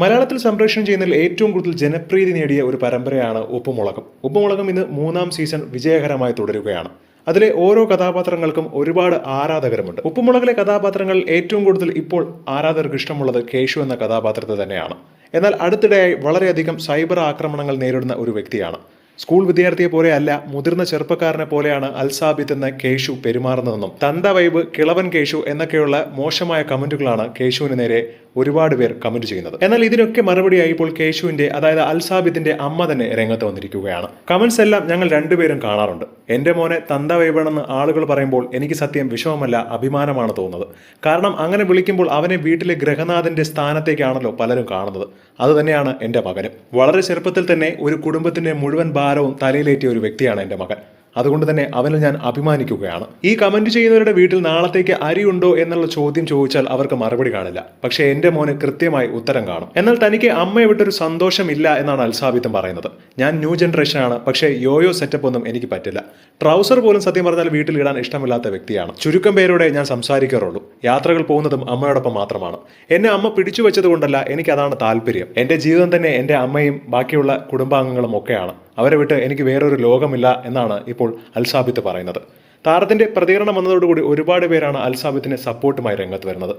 മലയാളത്തിൽ സംപ്രേഷണം ചെയ്യുന്നതിൽ ഏറ്റവും കൂടുതൽ ജനപ്രീതി നേടിയ ഒരു പരമ്പരയാണ് ഉപ്പുമുളകം. ഉപ്പുമുളകം ഇന്ന് മൂന്നാം സീസൺ വിജയകരമായി തുടരുകയാണ്. അതിലെ ഓരോ കഥാപാത്രങ്ങൾക്കും ഒരുപാട് ആരാധകരുമുണ്ട്. ഉപ്പുമുളകിലെ കഥാപാത്രങ്ങൾ ഏറ്റവും കൂടുതൽ ഇപ്പോൾ ആരാധകർക്ക് ഇഷ്ടമുള്ളത് കേശു എന്ന കഥാപാത്രത്തെ തന്നെയാണ്. എന്നാൽ അടുത്തിടെയായി വളരെയധികം സൈബർ ആക്രമണങ്ങൾ നേരിടുന്ന ഒരു വ്യക്തിയാണ്. സ്കൂൾ വിദ്യാർത്ഥിയെ പോലെ അല്ല മുതിർന്ന ചെറുപ്പക്കാരനെ പോലെയാണ് അൽസാബിത്ത് എന്ന കേശു പെരുമാറുന്നതെന്നും. തന്ത വൈബ് കിളവൻ കേശു എന്നൊക്കെയുള്ള മോശമായ കമന്റുകളാണ് കേശുവിന് നേരെ ഒരുപാട് പേർ കമന്റ് ചെയ്യുന്നത്. എന്നാൽ ഇതിനൊക്കെ മറുപടിയായി ഇപ്പോൾ കേശുവിന്റെ അതായത് അൽസാബിത്തിന്റെ അമ്മ തന്നെ രംഗത്ത് വന്നിരിക്കുകയാണ്. കമന്റ്സ് എല്ലാം ഞങ്ങൾ രണ്ടുപേരും കാണാറുണ്ട്. എന്റെ മോനെ തന്ത വൈബാണെന്ന് ആളുകൾ പറയുമ്പോൾ എനിക്ക് സത്യം വിഷമമല്ല അഭിമാനമാണ് തോന്നുന്നത്. കാരണം അങ്ങനെ വിളിക്കുമ്പോൾ അവനെ വീട്ടിലെ ഗ്രഹനാഥന്റെ സ്ഥാനത്തേക്കാണല്ലോ പലരും കാണുന്നത്. അതുതന്നെയാണ് എന്റെ മകനും. വളരെ ചെറുപ്പത്തിൽ തന്നെ ഒരു കുടുംബത്തിന്റെ മുഴുവൻ ഭാരവും തലയിലേറ്റിയ ഒരു വ്യക്തിയാണ് എന്റെ മകൻ. അതുകൊണ്ട് തന്നെ അവനിൽ ഞാൻ അഭിമാനിക്കുകയാണ്. ഈ കമന്റ് ചെയ്യുന്നവരുടെ വീട്ടിൽ നാളത്തേക്ക് അരിയുണ്ടോ എന്നുള്ള ചോദ്യം ചോദിച്ചാൽ അവർക്ക് മറുപടി കാണില്ല. പക്ഷേ എന്റെ മോന് കൃത്യമായി ഉത്തരം കാണും. എന്നാൽ തനിക്ക് അമ്മയെ വിട്ടൊരു സന്തോഷമില്ല എന്നാണ് അൽസാബിത്തും പറയുന്നത്. ഞാൻ ന്യൂ ജനറേഷൻ ആണ് പക്ഷേ യോയോ സെറ്റപ്പ് ഒന്നും എനിക്ക് പറ്റില്ല. ട്രൗസർ പോലും സത്യം പറഞ്ഞാൽ വീട്ടിൽ ഇടാൻ ഇഷ്ടമില്ലാത്ത വ്യക്തിയാണ്. ചുരുക്കം പേരോടെ ഞാൻ സംസാരിക്കാറുള്ളൂ. യാത്രകൾ പോകുന്നതും അമ്മയോടൊപ്പം മാത്രമാണ്. എന്നെ അമ്മ പിടിച്ചു വെച്ചത് കൊണ്ടല്ല എനിക്ക് അതാണ് താല്പര്യം. എന്റെ ജീവിതം തന്നെ എന്റെ അമ്മയും ബാക്കിയുള്ള കുടുംബാംഗങ്ങളും ഒക്കെയാണ്. അവരെ വിട്ട് എനിക്ക് വേറൊരു ലോകമില്ല എന്നാണ് ഇപ്പോൾ അൽസാബിത്ത് പറയുന്നത്. താരത്തിന്റെ പ്രതികരണം വന്നതോടുകൂടി ഒരുപാട് പേരാണ് അൽസാബിത്തിനെ സപ്പോർട്ടുമായി രംഗത്ത് വരുന്നത്.